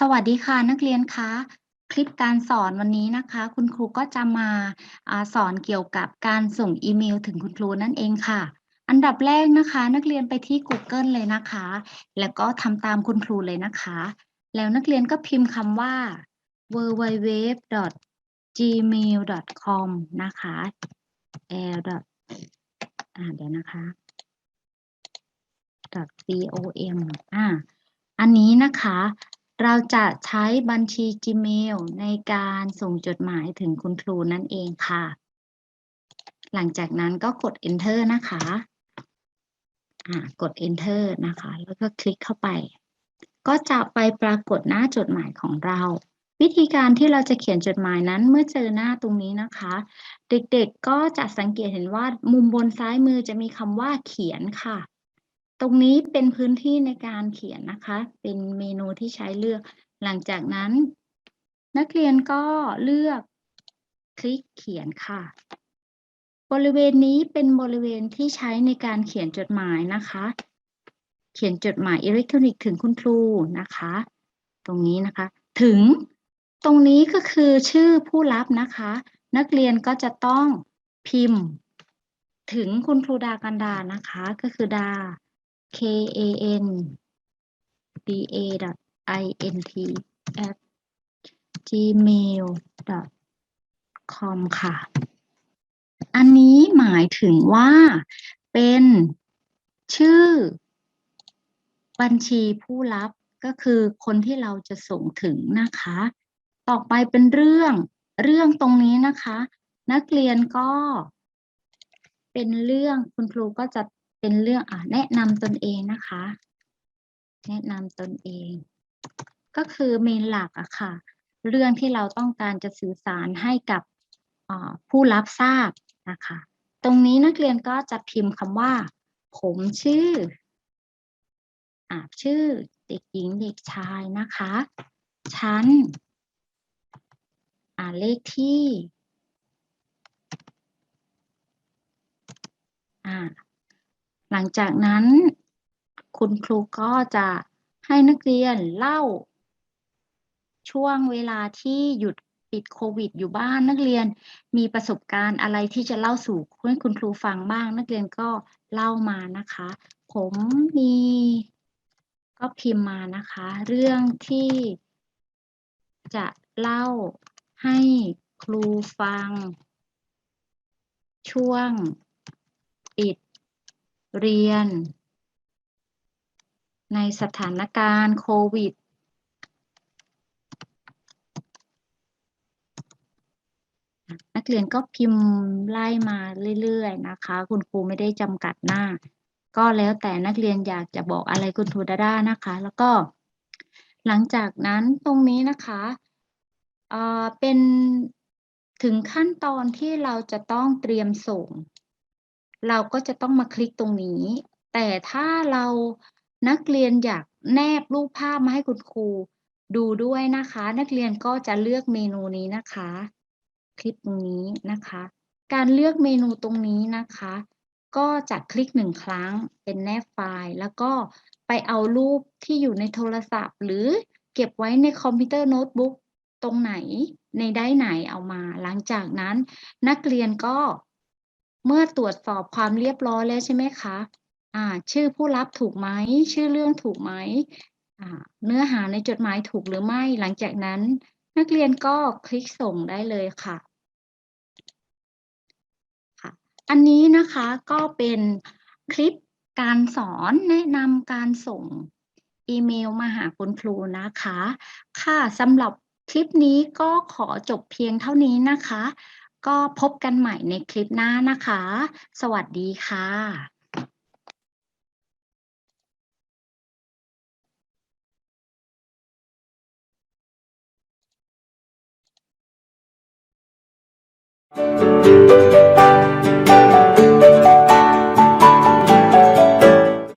สวัสดีค่ะนักเรียนคะคลิปการสอนวันนี้นะคะ คุณครูก็จะมาอาสอนเกี่ยวกับการส่งอีเมลถึงคุณครูนั่นเองค่ะ อันดับแรกนะคะ นักเรียนไปที่ Google เลยนะคะ แล้วก็ทำตามคุณครูเลยนะคะ แล้วนักเรียนก็พิมพ์คำว่า www.gmail.com นะคะ l. อ่าเดี๋ยวนะคะ .com อ่าอันนี้นะคะ เราจะใช้บัญชี Gmail ในการส่งจดหมายถึงคุณครูนั่นเองค่ะ หลังจากนั้นก็กด enter นะคะกด enter นะคะ แล้วก็คลิกเข้าไป ก็จะไปปรากฏหน้าจดหมายของเรา วิธีการที่เราจะเขียนจดหมายนั้นเมื่อเจอหน้าตรงนี้นะคะ เด็กๆก็จะสังเกตเห็นว่ามุมบนซ้ายมือจะมีคำว่าเขียนค่ะ ตรงนี้เป็นพื้นที่ในการเขียนนะคะ เป็นเมนูที่ใช้เลือก หลังจากนั้น นักเรียนก็เลือกคลิกเขียนค่ะ บริเวณนี้เป็นบริเวณที่ใช้ในการเขียนจดหมายนะคะ เขียนจดหมายอิเล็กทรอนิกส์ถึงคุณครูนะคะ ตรงนี้นะคะ ถึงตรงนี้ก็คือชื่อผู้รับนะคะ นักเรียนก็จะต้องพิมพ์ ถึงคุณครูดากันดานะคะ ก็คือดา k a n d a i n t at gmail com ค่ะ อันนี้หมายถึงว่าเป็นชื่อ บัญชีผู้รับก็คือคนที่เราจะส่งถึงนะคะ ต่อไปเป็นเรื่องเรื่องตรงนี้นะคะ นักเรียนก็เป็นเรื่องคุณครูก็จะ เป็นเรื่องอะแนะนำตนเองนะคะ แนะนำตนเอง ก็คือเมนหลักอะค่ะ เรื่องที่เราต้องการจะสื่อสารให้กับผู้รับทราบนะคะ ตรงนี้นักเรียนก็จะพิมพ์คำว่า ผมชื่ออ่าชื่อเด็กหญิงเด็กชายนะคะชั้นอ่าเลขที่อ่า หลังจากนั้น คุณครูก็จะให้นักเรียนเล่า ช่วงเวลาที่หยุดปิดโควิด อยู่บ้านนักเรียนมีประสบการณ์อะไรที่จะเล่าสู่ให้คุณครูฟังบ้าง นักเรียนก็เล่ามานะคะ ผมมีก็พิมพ์มานะคะ เรื่องที่จะเล่าให้ครูฟัง ช่วงปิด เรียน ในสถานการณ์โควิดนักเรียนก็พิมพ์ไล่มาเรื่อยๆนะคะ คุณครูไม่ได้จำกัดหน้า ก็แล้วแต่นักเรียนอยากจะบอกอะไรคุณครูดาด้านะคะ แล้วก็ หลังจากนั้นตรงนี้นะคะเเป็นถึงขั้นตอนที่เราจะต้องเตรียมส่ง เราก็จะต้องมาคลิกตรงนี้ แต่ถ้าเรานักเรียนอยากแนบรูปภาพมาให้คุณครูดูด้วยนะคะ นักเรียนก็จะเลือกเมนูนี้นะคะ คลิปตรงนี้นะคะ การเลือกเมนูตรงนี้นะคะ ก็จะคลิกหนึ่งครั้งเป็นแนบไฟล์ แล้วก็ไปเอารูปที่อยู่ในโทรศัพท์ หรือเก็บไว้ในคอมพิวเตอร์โน้ตบุ๊กตรงไหนในได้ไหนเอามา หลังจากนั้นนักเรียนก็ เมื่อตรวจสอบความเรียบร้อยแล้วใช่ไหมคะอ่าชื่อผู้รับถูกไหม ชื่อเรื่องถูกไหมอ่าเนื้อหาในจดหมายถูกหรือไม่ หลังจากนั้น นักเรียนก็คลิกส่งได้เลยค่ะค่ะ อันนี้นะคะก็เป็นคลิปการสอนแนะนำการส่งอีเมลมาหาคุณครูนะคะ ค่ะสำหรับคลิปนี้ก็ขอจบเพียงเท่านี้นะคะ ก็พบกันใหม่ในคลิปหน้านะคะ สวัสดีค่ะ Thank